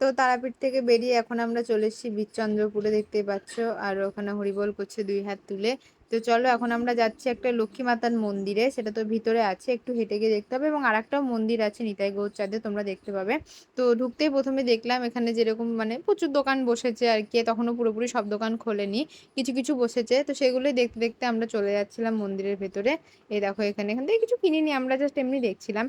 তো তারাপীঠ থেকে বেরিয়ে এখন আমরা চলে এসেছি বিচন্দ্রপুরে দেখতে পাচ্ছ। আর ওখানে হরিবল করছে দুই হাত তুলে। তো চলো এখন আমরা যাচ্ছি একটা লক্ষ্মী মাতার মন্দিরে সেটা তো ভিতরে আছে একটু হেঁটে গিয়ে দেখতে হবে এবং আরেকটাও মন্দির আছে নিতাই গৌচাঁদে তোমরা দেখতে পাবে। তো ঢুকতেই প্রথমে দেখলাম এখানে যেরকম মানে প্রচুর দোকান বসেছে আর কি তখনও পুরোপুরি সব দোকান খোলেনি কিছু কিছু বসেছে তো সেগুলোই দেখতে দেখতে আমরা চলে যাচ্ছিলাম মন্দিরের ভেতরে। এই দেখো এখানে এখান থেকে কিছু কিনিনি আমরা জাস্ট এমনি দেখছিলাম।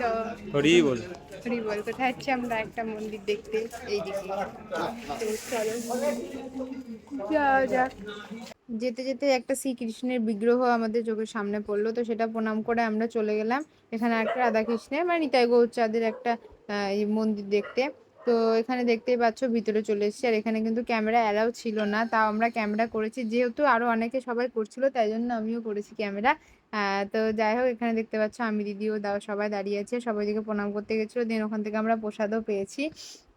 তো হরি বল। হরি বল কোথায় যাচ্ছি আমরা? একটা মন্দির দেখতে এইদিকে। তো চলো যাওয়া যাক। যেতে যেতে একটা শ্রীকৃষ্ণের বিগ্রহ আমাদের চোখের সামনে পড়ল, তো সেটা প্রণাম করে আমরা চলে গেলাম। এখানে একটা রাধাকৃষ্ণের মানে নিতাই গৌচাঁদের একটা মন্দির দেখতে। তো এখানে দেখতেই পাচ্ছ ভিতরে চলে এসেছি, আর এখানে কিন্তু ক্যামেরা অ্যালাউ ছিল না, তাও আমরা ক্যামেরা করেছি। যেহেতু আরও অনেকে সবাই করছিল, তাই জন্য আমিও করেছি ক্যামেরা। তো যাই হোক, এখানে দেখতে পাচ্ছ আমি দিদিও দাও, সবাই দাঁড়িয়ে আছে, সবাই দিকে প্রণাম করতে গেছিল, দেন ওখান থেকে আমরা প্রসাদও পেয়েছি।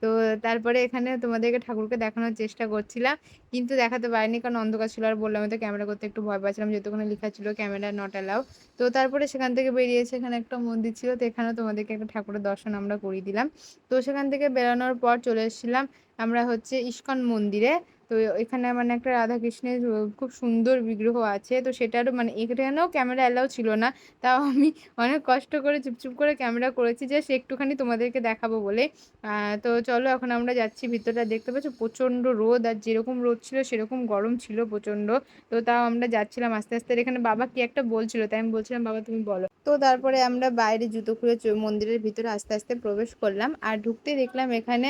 তো তারপরে এখানে তোমাদেরকে ঠাকুরকে দেখানোর চেষ্টা করছিলাম, কিন্তু দেখাতে পারিনি কারণ অন্ধকার ছিল আর বললাম তো ক্যামেরা করতে একটু ভয় পাচ্ছিলাম, যেহেতু ওখানে লেখা ছিল ক্যামেরা নট অ্যালাউ তো তারপরে সেখান থেকে বেরিয়েছে, এখানে একটা মন্দির ছিল, তো এখানেও তোমাদেরকে একটা ঠাকুরের দর্শন আমরা করিয়ে দিলাম। তো সেখান থেকে বেরোনোর পর চলে এসেছিলাম আমরা হচ্ছে ইস্কন মন্দিরে। তো এখানে মানে একটা রাধাকৃষ্ণের খুব সুন্দর বিগ্রহ আছে। তো সেটারও মানে এখানেও ক্যামেরা অ্যালাউ ছিল না। তাও আমি অনেক কষ্ট করে চুপচুপ করে ক্যামেরা করেছি সে একটুখানি তোমাদেরকে দেখাবো বলে। তো চলো এখন আমরা যাচ্ছি ভিতরটা। দেখতে পাচ্ছ প্রচণ্ড রোদ আর যেরকম রোদ ছিল সেরকম গরম ছিল প্রচণ্ড। তো তাও আমরা যাচ্ছিলাম আস্তে আস্তে। এখানে বাবা কি একটা বলছিল? তাই আমি বলছিলাম, বাবা, তুমি বলো। তো তারপরে আমরা বাইরে জুতো খুলে মন্দিরের ভিতরে আস্তে আস্তে প্রবেশ করলাম। আর ঢুকতে দেখলাম এখানে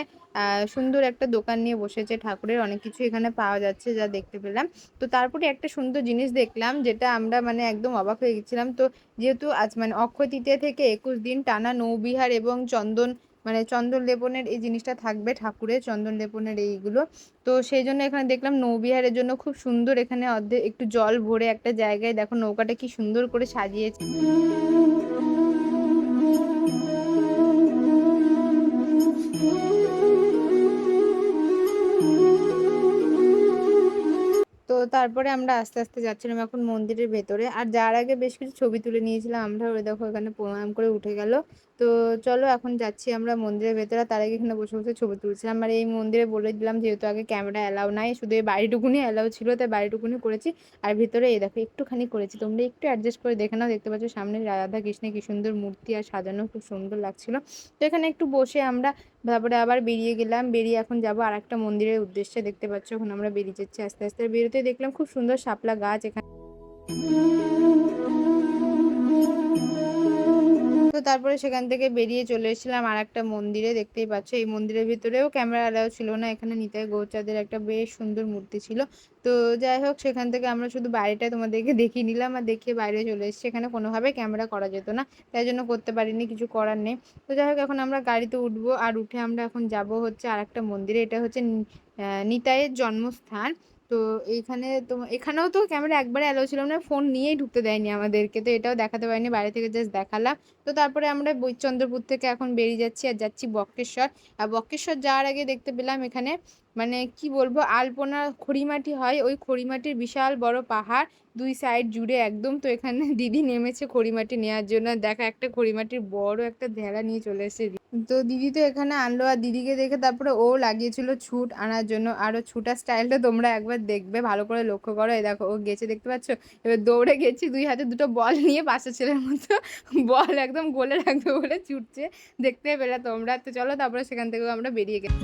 সুন্দর একটা দোকান নিয়ে বসেছে ঠাকুরের। অনেক কিছু এখানে পাওয়া যাচ্ছে যা দেখতে পেলাম। তো তারপরে একটা সুন্দর জিনিস দেখলাম যেটা আমরা মানে একদম অবাক হয়ে গেছিলাম। তো যেহেতু আজ মানে অক্ষয় তৃতীয়া থেকে একুশ দিন টানা নৌবিহার এবং চন্দন মানে চন্দন লেপনের এই জিনিসটা থাকবে ঠাকুরের চন্দন লেপনের এইগুলো। তো সেই জন্য এখানে দেখলাম নৌবিহারের জন্য খুব সুন্দর এখানে অর্ধেক একটু জল ভরে একটা জায়গায় দেখো নৌকাটা কি সুন্দর করে সাজিয়েছে। তারপরে আমরা আস্তে আস্তে যাচ্ছিলাম এখন মন্দিরের ভেতরে। আর যার আগে বেশ কিছু ছবি তুলে নিয়েছিলাম। আমরা ওই দেখো এখানে প্রণাম করে উঠে গেল। তো চলো এখন যাচ্ছি আমরা মন্দিরের ভেতরে। তার আগে এখানে বসে বসে ছবি তুলছিলাম। আর এই মন্দিরে বলে দিলাম যেহেতু আগে ক্যামেরা অ্যালাউ নাই, শুধু এই বাড়িটুকুনি অ্যালাউ ছিল, তাই বাড়িটুকুনি করেছি। আর ভিতরে এই দেখো, একটুখানি করেছি। তোমরা একটু অ্যাডজাস্ট করে দেখে নাও, দেখতে পাচ্ছ সামনে রাধা কৃষ্ণের কি সুন্দর মূর্তি আর সাজানো খুব সুন্দর লাগছিল। তো এখানে একটু বসে আমরা তারপরে আবার বেরিয়ে গেলাম। বেরিয়ে এখন যাব আর একটা মন্দিরের উদ্দেশ্যে। দেখতে পাচ্ছ এখন আমরা বেরিয়ে যাচ্ছি আস্তে আস্তে। বেরোতে দেখলাম খুব সুন্দর শাপলা গাছ এখানে। তারপরে সেখান থেকে বেরিয়ে চলে এসেছিলাম আর একটা মন্দিরে, দেখতেই পাচ্ছ। এই মন্দিরের ভিতরেও ক্যামেরা অ্যালাউ ছিল না, এখানে নিতাই গৌচাঁদের একটা বেশ সুন্দর মূর্তি ছিল। তো যাই হোক, সেখান থেকে আমরা শুধু বাইরেটা তোমাদেরকে দেখিয়ে নিলাম আর দেখিয়ে বাইরে চলে এসেছি। এখানে কোনোভাবে ক্যামেরা করা যেত না, তাই জন্য করতে পারিনি, কিছু করার নেই। তো যাই হোক, এখন আমরা গাড়িতে উঠবো আর উঠে আমরা এখন যাব হচ্ছে আর একটা মন্দিরে। এটা হচ্ছে নিতাইয়ের জন্মস্থান। তো এইখানে তো এখানেও তো ক্যামেরা একবারে অ্যালাউ ছিল না ফোন নিয়েই ঢুকতে দেয়নি আমাদেরকে, তো এটাও দেখাতে পারিনি, বাইরে থেকে জাস্ট দেখালাম। তো তারপরে আমরা বৈচন্দ্রপুর থেকে এখন বেরিয়ে যাচ্ছি আর যাচ্ছি বক্রেশ্বর আর বক্রেশ্বর যাওয়ার আগে দেখতে পেলাম এখানে মানে কি বলব, আলপনা খড়িমাটি হয়, ওই খড়িমাটির বিশাল বড় পাহাড়, দুই সাইড জুড়ে একদম তো এখানে দিদি নেমেছে খড়িমাটি নেওয়ার জন্য। দেখা একটা খড়িমাটির বড় একটা ধেড়া নিয়ে চলে এসেছে। তো দিদি তো এখানে আনলো আর দিদিকে দেখে তারপরে ও লাগিয়েছিল ছুট আনার জন্য। আর ও ছুটার স্টাইলটা তোমরা একবার দেখবে, ভালো করে লক্ষ্য করো। এই দেখো, ও গেছে, দেখতে পাচ্ছ? এবার দৌড়ে গেছি, দুই হাতে দুটো বল নিয়ে পাশে ছেলের মতো। বল একদম গোলে রাখবে বলে ছুটছে। দেখতে পেলে তোমরা। তো চলো তারপরে সেখান থেকেও আমরা বেরিয়ে গেলাম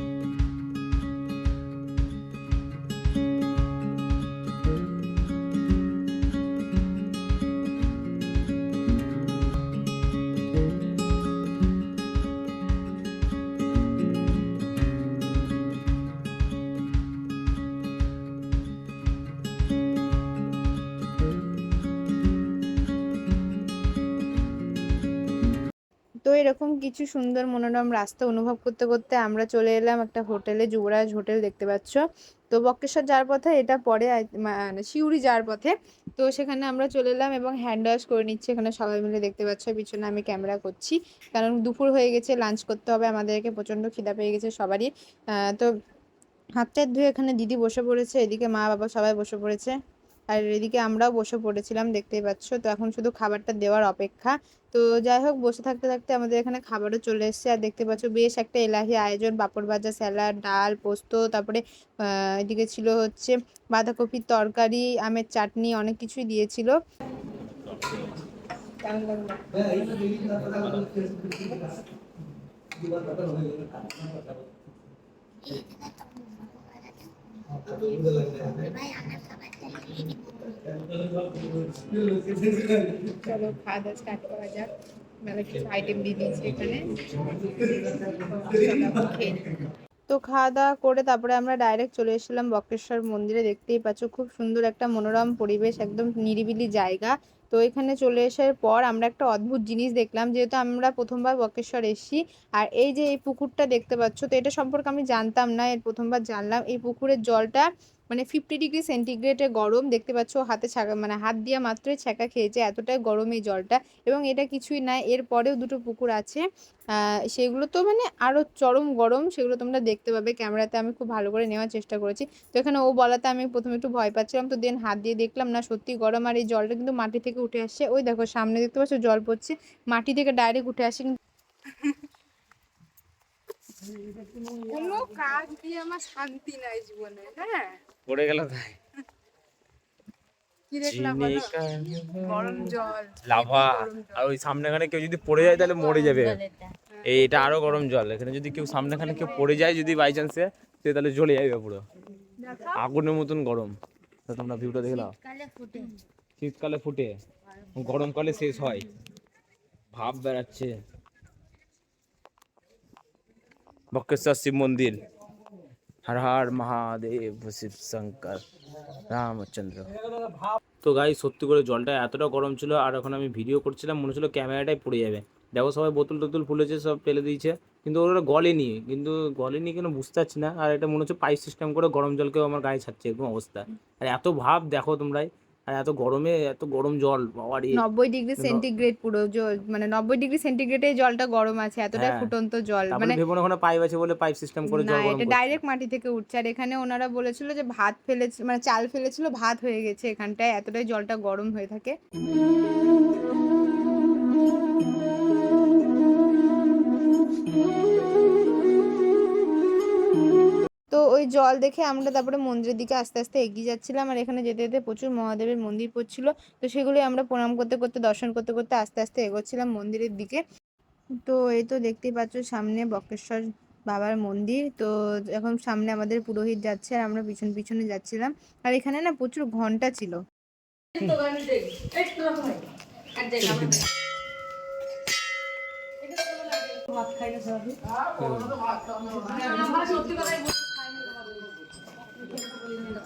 এরকম কিছু সুন্দর মনোরম রাস্তা অনুভব করতে করতে আমরা চলে এলাম একটা হোটেলে, যুবরাজ হোটেল দেখতে পাচ্ছ। তো বক্রেশ্বর যাওয়ার পথে, এটা পরে মানে সিউড়ি যাওয়ার পথে। তো সেখানে আমরা চলে এলাম এবং হ্যান্ড ওয়াশ করে নিচ্ছি। এখানে সবাই মিলে দেখতে পাচ্ছ, পিছনে আমি ক্যামেরা করছি। কারণ দুপুর হয়ে গেছে লাঞ্চ করতে হবে, আমাদেরকে প্রচণ্ড খিদা পেয়ে গেছে সবারই। তো হাত ধুয়ে এখানে দিদি বসে পড়েছে, এদিকে মা বাবা সবাই বসে পড়েছে। আর এদিকে আমরাও বসে পড়েছিলাম, দেখতেই পাচ্ছ। তো এখন শুধু খাবারটা দেওয়ার অপেক্ষা। তো যাই হোক, বসে থাকতে থাকতে আমাদের এখানে খাবারও চলে এসেছে। আর দেখতে পাচ্ছ, বেশ একটা এলাহি আয়োজন। পাঁপড় ভাজা, স্যালাড, ডাল, পোস্ত, তারপরে এদিকে ছিল হচ্ছে বাঁধাকপির তরকারি, আমের চাটনি, অনেক কিছুই দিয়েছিল? চলো, খাওয়া দাওয়া স্টার্ট করা যাক। মেলা কিছু আইটেম দিয়ে এখানে। তো খাওয়া দাওয়া করে তারপরে আমরা ডাইরেক্ট চলে এসেছিলাম বক্রেশ্বর মন্দিরে। দেখতেই পাচ্ছ, খুব সুন্দর একটা মনোরম পরিবেশ, একদম নিরিবিলি জায়গা। তো এখানে চলে আসার পর আমরা একটা অদ্ভুত জিনিস দেখলাম, যেহেতু আমরা প্রথমবার বকেশ্বর এসেছি। আর এই যে এই পুকুরটা দেখতে পাচ্ছ, তো এটা সম্পর্কে আমি জানতাম না, এর প্রথমবার জানলাম। এই পুকুরের জলটা মানে ফিফটি ডিগ্রি সেন্টিগ্রেডে গরম, দেখতে পাচ্ছ হাতে ছাকা মানে হাত দিয়া মাত্রই ছ্যাঁকা খেয়েছে, এতটাই গরম এই জলটা। এবং এটা কিছুই না, এর পরেও দুটো পুকুর আছে। সেগুলো তো মানে আরও চরম গরম, সেগুলো তোমরা দেখতে পাবে ক্যামেরাতে, আমি খুব ভালো করে নেওয়ার চেষ্টা করেছি। তো এখানে ও বলাতে আমি প্রথমে একটু ভয় পাচ্ছিলাম, তো দেন হাত দিয়ে দেখলাম, না, সত্যি গরম, আর এই জলটা কিন্তু মাটি থেকে উঠে আসছে। ওই দেখো, সামনে দেখতে পাচ্ছ জল পড়ছে, মাটি থেকে ডাইরেক্ট উঠে আসে কিন্তু কোনো কাজ দিয়ে আমার শান্তি নাই জীবনে হ্যাঁ? পড়ে গেল তাই। কি দেখলাম বলো? গরম জল। লাভা আর ওই সামনেখানে কেউ যদি পড়ে যায় তাহলে মরে যাবে। এই এটা আরও গরম জল। এখানে যদি কেউ সামনেখানে কেউ পড়ে যায় যদি বাই চান্সে সে তাহলে জ্বলে যাবে পুরো। আগুনের মতন গরম। তো তোমরা ভিউটা দেখলাম শীতকালে ফুটে। গরমকালে শেষ হয়। ভাব বেড়াচ্ছে। বক্রেশ্বর শিব মন্দির। হর হর মহাদেব শিব শঙ্কর রামচন্দ্র তো গাই সত্যি করে জলটা এতটা গরম ছিল, আর এখন আমি ভিডিও করছিলাম, মনে হচ্ছিল ক্যামেরাটাই পড়ে যাবে। দেখো সবাই বোতল টোতল ফুলেছে, সব ফেলে দিয়েছে। কিন্তু ওরা গলেনি কিন্তু গলেনি কেন বুঝতে পারছি না। আর এটা মনে হচ্ছে পাইপ সিস্টেম করে গরম জলকেও আমার গায়ে ছাড়ছে, এরকম অবস্থা। আর এত ভাব দেখো তোমরাই আর এত গরমে এত গরম জল বাবারি নব্বই ডিগ্রি সেন্টিগ্রেড পুরো মানে নব্বই ডিগ্রি সেন্টিগ্রেডে জলটা গরম আছে এতটাই হ্যাঁ। ফুটন্ত জল মানে ভেবো না ওখানে পাইপ আছে বলে পাইপ সিস্টেম করে জল গরম এটা। ডাইরেক্ট মাটি থেকে উঠছে আর এখানে ওনারা বলেছিল যে ভাত ফেলেছিল মানে চাল ফেলেছিল ভাত হয়ে গেছে এখানটায় এতটাই জলটা গরম হয়ে থাকে জল দেখে আমরা তারপরে মন্দিরের দিকে আস্তে আস্তে এগিয়ে যাচ্ছিলাম আর এখানে যেতে যেতে প্রচুর মহাদেবের মন্দির পড়ছিল। তো সেগুলোই আমরা প্রণাম করতে করতে দর্শন করতে করতে আস্তে আস্তে এগোচ্ছিলাম মন্দিরের দিকে। তো এই তো দেখতেই পাচ্ছ সামনে বক্রেশ্বর বাবার মন্দির। তো এখন সামনে আমাদের পুরোহিত যাচ্ছে আর আমরা পিছন পিছনে যাচ্ছিলাম। আর এখানে না প্রচুর ঘণ্টা ছিল। পাই দিও না।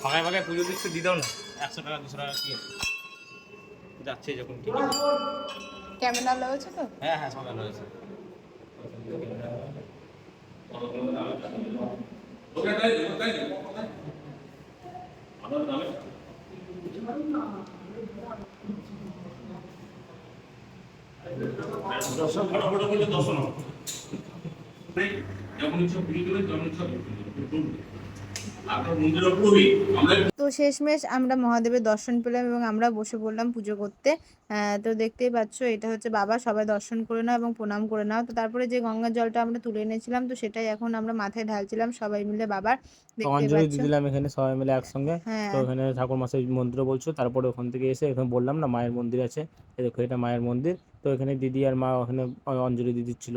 ফাঁকায় ফাঁকায় পুজো দিচ্ছে দিয়ে দাও না। একশো টাকা দুশো টাকা কি যাচ্ছে যখন ঠিক আছে ক্যামেরা লাগছে তো? হ্যাঁ হ্যাঁ সকাল হয়েছে যেমন ইচ্ছা পুজো দেবেন তেমন ইচ্ছা আপনার মন্দিরের পুরোহিত আমরা তো শেষমেশ আমরা মহাদেবের দর্শন পেলাম এবং আমরা বসে পড়লাম পুজো করতে। তো দেখতেই পাচ্ছ এটা হচ্ছে বাবা সবাই দর্শন করে নাও এবং প্রণাম করে নাও। তো তারপরে যে গঙ্গার জলটা আমরা তুলে এনেছিলাম তো সেটাই এখন আমরা মাথায় ঢালছিলাম সবাই মিলে বাবার অঞ্জলি দিলাম এখানে সবাই মিলে একসঙ্গে। হ্যাঁ তো এখানে ঠাকুর মাসের মন্দির বলছো তারপরে ওখান থেকে এসে এখানে বললাম না মায়ের মন্দির আছে। এই দেখো এটা মায়ের মন্দির। তো এখানে দিদি আর মা ওখানে অঞ্জলি দিয়ে দিচ্ছিল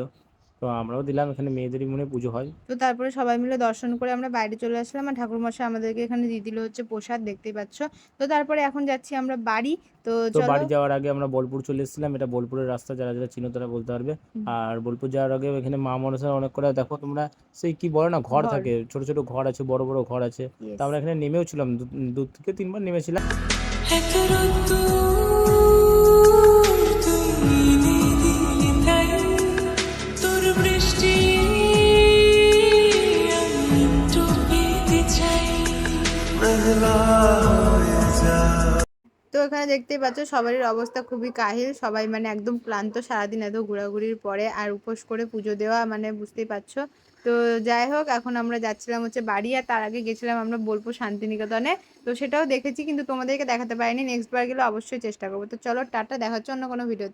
তো আমরাও দিলাম এখানে মেয়েদেরই মনে পুজো হয়। তো তারপরে সবাই মিলে দর্শন করে আমরা বাইরে চলে আসলাম আর ঠাকুরমশাই আমাদেরকে এখানে দিয়ে দিল হচ্ছে প্রসাদ দেখতেই পাচ্ছ। তো তারপরে এখন যাচ্ছি আমরা বাড়ি তো তো চলো বাড়ি যাওয়ার আগে আমরা বোলপুর চলে এসেছিলাম এটা বোলপুরের রাস্তা যারা যারা চিনো তারা বলতে পারবে। আর বোলপুর যাওয়ার আগে এখানে মা মনসার অনেক করে দেখো তোমরা সেই কি বলো না ঘর। থাকে ছোট ছোট ঘর আছে বড় বড় ঘর আছে. তো আমরা এখানে নেমেও ছিলাম দু- দু থেকে তিনবার নেমেছিলাম। তো এখানে দেখতেই পাচ্ছ সবারই অবস্থা খুবই কাহিল। সবাই মানে একদম ক্লান্ত, সারাদিন এত ঘোরাঘুরির পরে আর উপোস করে পুজো দেওয়া মানে বুঝতেই পারছ। তো যাই হোক, এখন আমরা যাচ্ছিলাম হচ্ছে বাড়ি আর তার আগে গেছিলাম আমরা বোলপুর শান্তিনিকেতনে। তো সেটাও দেখেছি কিন্তু তোমাদেরকে দেখাতে পারিনি। নেক্সট বার গেলে অবশ্যই চেষ্টা করব। তো চলো, টাটা, দেখা হচ্ছে অন্য কোনো ভিডিও